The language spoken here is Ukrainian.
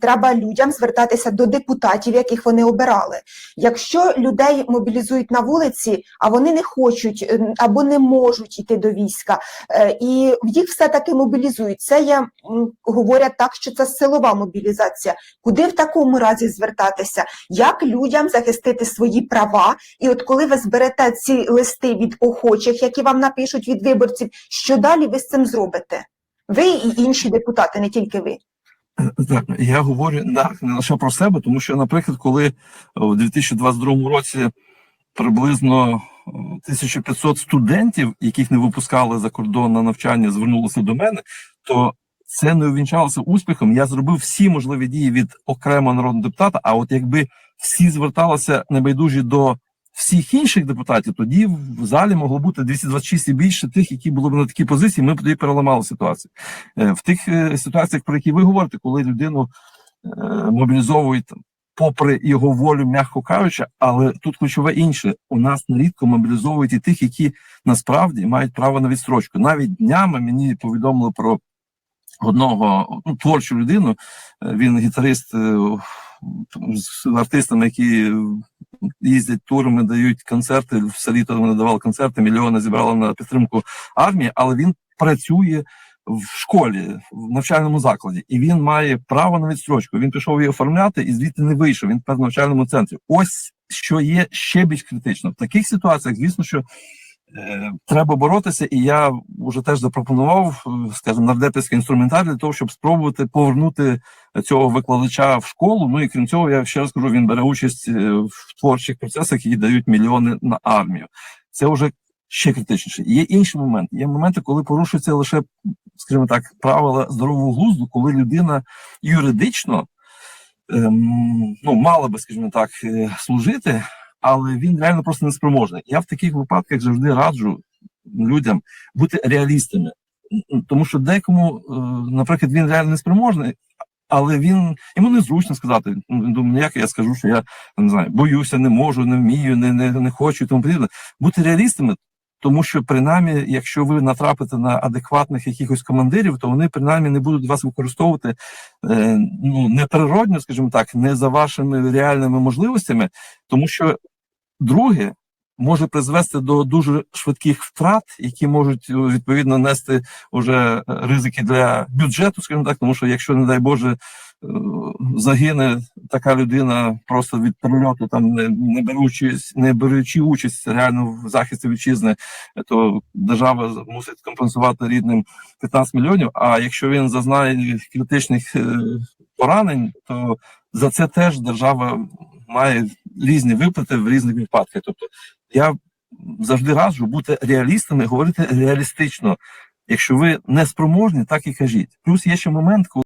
Треба людям звертатися до депутатів, яких вони обирали. Якщо людей мобілізують на вулиці, а вони не хочуть е, або не можуть йти до війська, е, і їх все таки мобілізують. Це є говорять так, що це силова мобілізація. Куди в такому разі звертатися? Як людям захистити свої права? І от коли ви зберете ці листи від охочих, які вам напишуть від виборців, що далі ви з цим зробите? Ви і інші депутати, не тільки ви. Так, я говорю да, не лише про себе, тому що, наприклад, коли у 2022 році приблизно е, 1500 студентів, яких не випускали за кордон на навчання, звернулися до мене, то це не увінчалося успіхом. Я зробив всі можливі дії від окремого народного депутата. А от якби всі зверталися небайдужі до всіх інших депутатів, тоді в залі могло бути 226 і більше тих, які були б на такій позиції. Ми б тоді переламали ситуацію. Е, В тих е, ситуаціях, про які ви говорите, коли людину е, мобілізовують попри його волю, м'яко кажучи, але тут ключове інше: у нас нерідко мобілізовують і тих, які насправді мають право на відстрочку. Навіть днями мені повідомили про одного ну, творчу людину. Він гітарист з артистами, які їздять турами, дають концерти. В селі то вони давали концерти, мільйони зібрали на підтримку армії, але він працює в школі, в навчальному закладі, і він має право на відстрочку. Він пішов її оформляти і звідти не вийшов. Він тепер в навчальному центрі. Ось що є ще більш критично. В таких ситуаціях, звісно, що треба боротися, і я вже теж запропонував, е, скажімо, нардепівський інструментарій для того, щоб спробувати повернути цього викладача в школу. Ну і крім цього, я ще раз кажу, він бере участь е, в творчих процесах, які дають мільйони на армію. Це вже ще критичніше. Є інші моменти. Є моменти, коли порушуються лише, скажімо так, правила здорового глузду, коли людина юридично ем, ну, мала би, скажімо так, е, служити, але він реально просто неспроможний. Я в таких випадках завжди раджу людям бути реалістами, тому що декому, е, наприклад, він реально неспроможний. Але він йому незручно сказати. Ну, він думає, як я скажу, що я не знаю, боюся, не можу, не вмію, не, не, не хочу тому подібне. Бути реалістами, тому що принаймні, якщо ви натрапите на адекватних якихось командирів, то вони принаймні не будуть вас використовувати е, ну неприродньо, скажімо так, не за вашими реальними можливостями, тому що друге може призвести до дуже швидких втрат, які можуть е, відповідно нести уже е, ризики для бюджету, скажімо так, тому що якщо, не дай Боже, е, загине така людина просто від прильоту, там не, не беручи не беручи участь реально в захисті вітчизни, то держава мусить компенсувати рідним 15 мільйонів. А якщо він зазнає критичних поранень, то за це теж держава має різні виплати в різних випадках. Тобто я завжди раджу бути реалістами, говорити реалістично. Якщо ви не спроможні, так і кажіть. Плюс є ще момент, коли